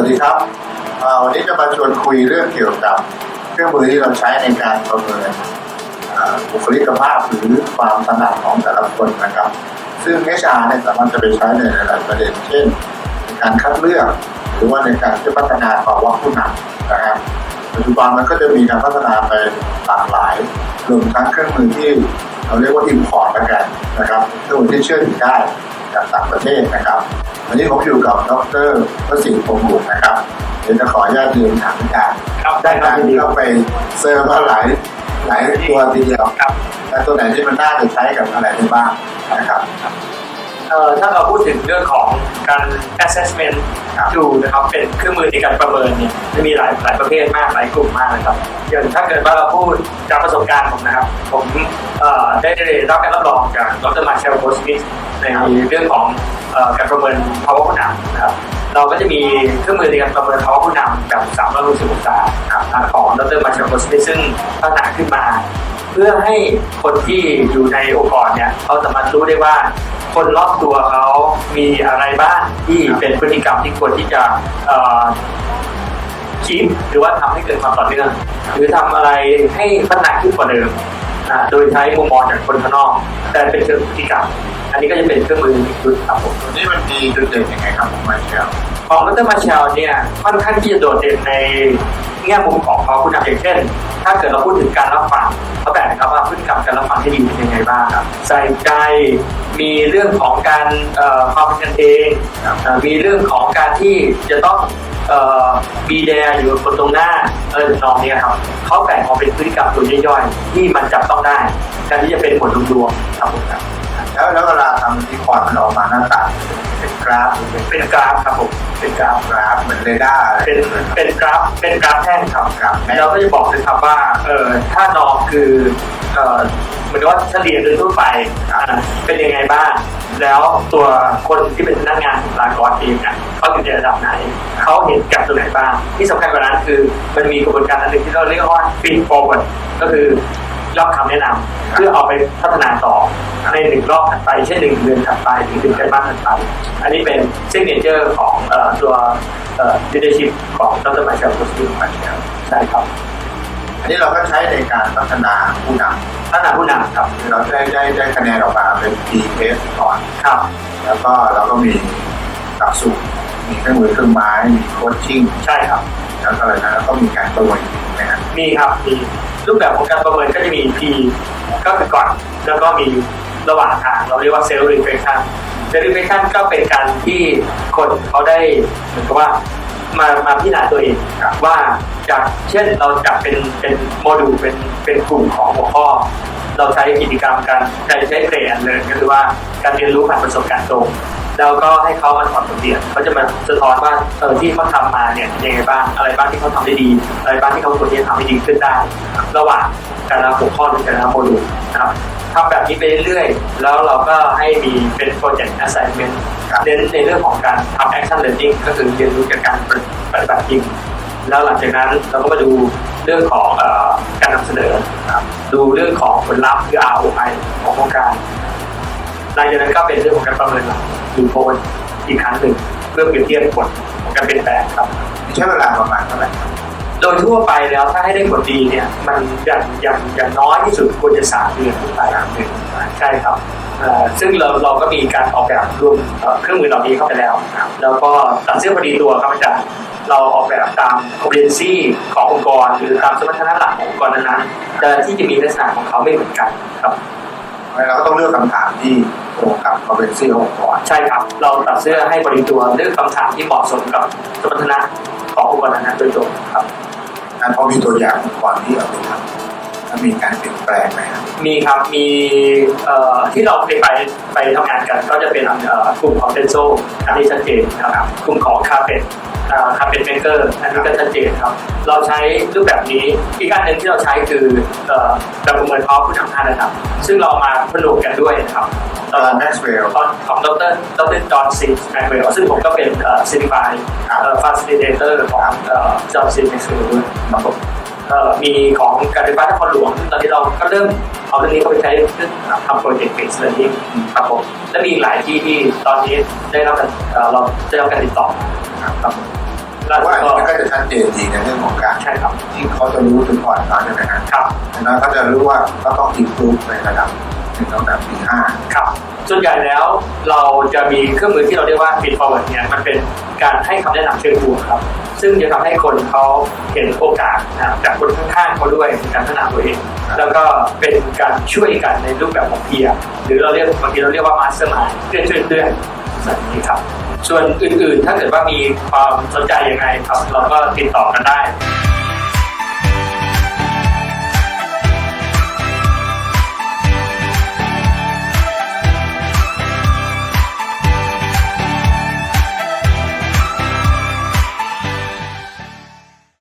สวัสดีครับ วันนี้จะมาชวนคุยเรื่องเกี่ยวกับเครื่องมือที่เราใช้ในการประเมินบุคลิกภาพหรือความถนัดของแต่ละคนนะครับ ซึ่ง HR เนี่ยสามารถจะไปใช้ในหลาย ๆ ประเด็น เช่นในการคัดเลือก หรือว่าในการที่พัฒนาภาวะผู้นำนะครับปัจจุบันมันก็จะมีการพัฒนาไปหลากหลายรวมทั้งเครื่องมือที่เราเรียกว่า import แล้วกันนะครับเครื่องมือที่เชื่อถือได้จากต่างประเทศนะครับ วันนี้ผมอยู่กับดรวสินทร์พงศ์บุตรนะครับเดี๋ยวจะขออนุญาตเรียนถามอาจารย์ครับได้การที่เข้าไปเซิร์ฟมาหลายหลายตัวทีเดียวครับและตัวไหนที่มันน่าจะใช้กับอะไรได้บ้างนะครับเอ่อถ้าเราพูดถึงเรื่องของการ assessment ครับดูนะครับเป็นเครื่องมือในการประเมินเนี่ยจะมีหลายหลายประเภทมากหลายกลุ่มมากนะครับอย่างถ้าเกิดว่าเราพูดจากประสบการณ์ผมนะครับ ผมเอ่อได้ได้รับการรับรองจากดรมาเชลโคสมิธ ในเรื่องของอการประเมินภาวะผู้นำนะครับเราก็จะมีเครื่องมือในการประเมินภาวะผู้นำแบบ360องศาครับของดรมาเชลโคสซึ่งพัฒนาขึ้นมา เพื่อให้คนที่อยู่ในองค์กรเนี่ยเขาสามารถรู้ได้ว่าคนรอบตัวเขามีอะไรบ้างที่เป็นพฤติกรรมที่ควรที่จะคิดหรือว่าทำให้เกิดความต่อเนื่องหรือทำอะไรให้พัฒนาขึ้นกว่าเดิม โดยใช้มุมมองจากคนข้างนอก แต่เป็นเชิงพฤติกรรมอันนี้ก็จะเป็นเครื่องมืออีกชุดครับผมตัวนี้มันมีจุดเด่นยังไงครับผมมาเชียวของดรมาเชลเนี่ยค่อนข้างที่จะโดดเด่นในแง่มุมของเขาคุณธรรมอย่างเช่น ถ้าเกิดเราพูดถึงการรับฟังเขาแบ่งนะครับว่าพฤติกรรมการรับฟังที่ดีเป็นยังไงบ้างครับใส่ใจมีเรื่องของการเอ่อความเป็นกันเองครับเอ่อมีเรื่องของการที่จะต้อง เอ่อมีแดอยู่กับคนตรงหน้าเออน้องเนี้ยครับเขาแบ่งออกเป็นพฤติกรรมตัวย่อยๆที่มันจับต้องได้การที่จะเป็นผลรวมๆครับผมครับแล้วแล้วเวลาทำรีคอร์ตมันออกมาหน้าตา เป็นกราฟเป็นกราฟครับผมเป็นกราฟกราฟเหมือนเรดาร์เป็นเป็นกราฟเป็นกราฟแท่งครับกราฟแท่งเราก็จะบอกเลยครับว่าเออถ้านองคือเออเหมือนว่าเฉลี่ยโดยทั่วไปเป็นยังไงบ้าง แล้วตัวคนที่เป็นพนักงานของรากรเองเนี่ยเขาอยู่ในระดับไหน เขาเห็นแกับตรงไหนบ้าง ที่สำคัญกว่านั้นคือมันมีกระบวนการอันหนึ่งที่เราเรียกว่า feed forward ก็คือ ยอดคำแนะนำเพื่อเอาไปพัฒนาต่อในหนึ่งรอบถัดไปเช่นหนึ่งเดือนถัดไปหรือหนึ่งไตรมาสถัดไป อันนี้เป็นซิกเนเจอร์ของเอ่อตัวเอ่อ leadership ของดรมาเชลโคสติมาเชลใช่ครับ อันนี้เราก็ใช้ในการพัฒนาผู้นำพัฒนาผู้นำครับ เราได้ได้ได้คะแนนออกมาเป็น P test ก่อนครับ แล้วก็เราก็มีหลักสูตรมีเครื่องมือเครื่องไม้มีโคชชิ่งใช่ครับแล้วก็อะไรนะแล้วก็มีการประเมินนะครับมีครับมี รูปแบบของการประเมินก็จะมี P ก็คือก่อน แล้วก็มีระหว่างทาง เราเรียกว่า self reflection self reflection ก็เป็นการที่คนเขาได้เหมือนกับว่ามามาพิจารณาตัวเองว่าจากเช่นเราจัดเป็นเป็นโมดูลเป็นเป็นกลุ่มของหัวข้อ เราใช้กิจกรรมการใช้ใช้เทรนเลยก็คือว่าการเรียนรู้ผ่านประสบการณ์ตรง แล้วก็ให้เขามาถอดบทเรียนเขาจะมาสะท้อนว่าเออที่เขาทำมาเนี่ยยังไงบ้างอะไรบ้างที่เขาทำได้ดี อะไรบ้างที่เขาควรที่จะทำให้ดีขึ้นได้ ระหว่างแต่ละหัวข้อหรือแต่ละโมดูลนะครับทำแบบนี้ไปเรื่อยๆ แล้วเราก็ให้มีเป็น project assignment เน้นในเรื่องของการทำ action learning ก็คือเรียนรู้จากการปฏิบัติจริง แล้วหลังจากนั้นเราก็มาดูเรื่องของอการนำเสนอ ดูเรื่องของผลลัพธ์คือ ROI ของโครงการ ลังจากนั้นก็เป็นเรื่องของการประเมินหลังดูโพลอีกครั้งหนึ่งเพื่อเปรียบเทียบผลของการเปลี่ยนแปลงครับใช้เวลาประมาณเท่าไหร่ครับโดยทั่วไปแล้วถ้าให้ได้ผลดีเนี่ยมันอย่างอย่างอย่างน้อยที่สุดควรจะสามเดือนขึ้นไปหนึ่งใช่ครับเอ่อซึ่งเราเราก็มีการออกแบบรวมเอ่อเครื่องมือเหล่านี้เข้าไปแล้วนะครับแล้วก็ตัดเสื้อพอดีตัวครับอาจารย์เราออกแบบตาม competency ขององค์กร หรือตามสมรรถนะหลักขององค์กรนั้นๆแต่ที่จะมีลักษณะของเขาไม่เหมือนกันครับ เราก็ต้องเลือกคำถามที่ตรงกับ competency ขององค์กรใช่ครับ เราตัดเสื้อให้บริตัวเลือกคำถามที่เหมาะสมกับสมรรถนะขององค์กรนั้นๆโดยตรงครับอันพอมีตัวอย่างองค์กรที่เอาไปทำ แล้วมีการเปลี่ยนแปลงไหมครับมีครับมีเอ่อที่เราเคยไปไปทำงานกัน ก็จะเป็นเอ่อกลุ่มของเดนโซอันนี้ชัดเจนนะครับกลุ่มของคาเฟ่คาเฟ่เมเกอร์อันนี้ก็ชัดเจนครับ เราใช้รูปแบบนี้อีกอันหนึ่งที่เราใช้คือเอ่อแบบประเมินเขาผู้นำห้าระดับ ซึ่งเรามาผนวกกันด้วยนะครับตอนแม็กซ์เวลตอนของดรดรจอห์นซินแมคเวลซึ่งผมก็เป็นเอ่อซิลิฟายครับเอ่อฟาซิลิเตเตอร์ของเอ่อจอห์นซินแมคเวลด้วยครับผมเอ่อ มีของการไฟฟ้านครหลวงซึ่งตอนนี้เราก็เริ่มเอาเรื่องนี้เข้าไปใช้เพื่อทำโปรเจกต์เบสเลอร์นิ่งครับผมและมีอีกหลายที่ที่ตอนนี้ได้รับการเอ่อเราได้รับการติดต่อครับผมแต่ว่าอันนี้มันก็จะชัดเจนดีในเรื่องของการใช่ครับที่เขาจะรู้ถึงก่อนตอนนี้นะครับครับดังนั้นเขาจะรู้ว่าเขาต้องอินรูปในระดับหนึ่งระดับปีห้าครับส่วนใหญ่แล้วเราจะมีเครื่องมือที่เราเรียกว่า feed forward เนี่ยมันเป็นการให้คำแนะนำเชิงบวกครับ ซึ่งจะทำให้คนเขาเห็นโอกาสจากคนข้างๆเขาด้วยในการพัฒนาตัวเองแล้วก็เป็นการช่วยกันในรูปแบบของเพียร์หรือเราเรียกบางทีเราเรียกว่า mastermind เพื่อนช่วยเพื่อนแบบนี้ครับ ส่วนอื่นๆ ถ้าเกิดว่ามีความสนใจยังไงครับ เราก็ติดต่อกันได้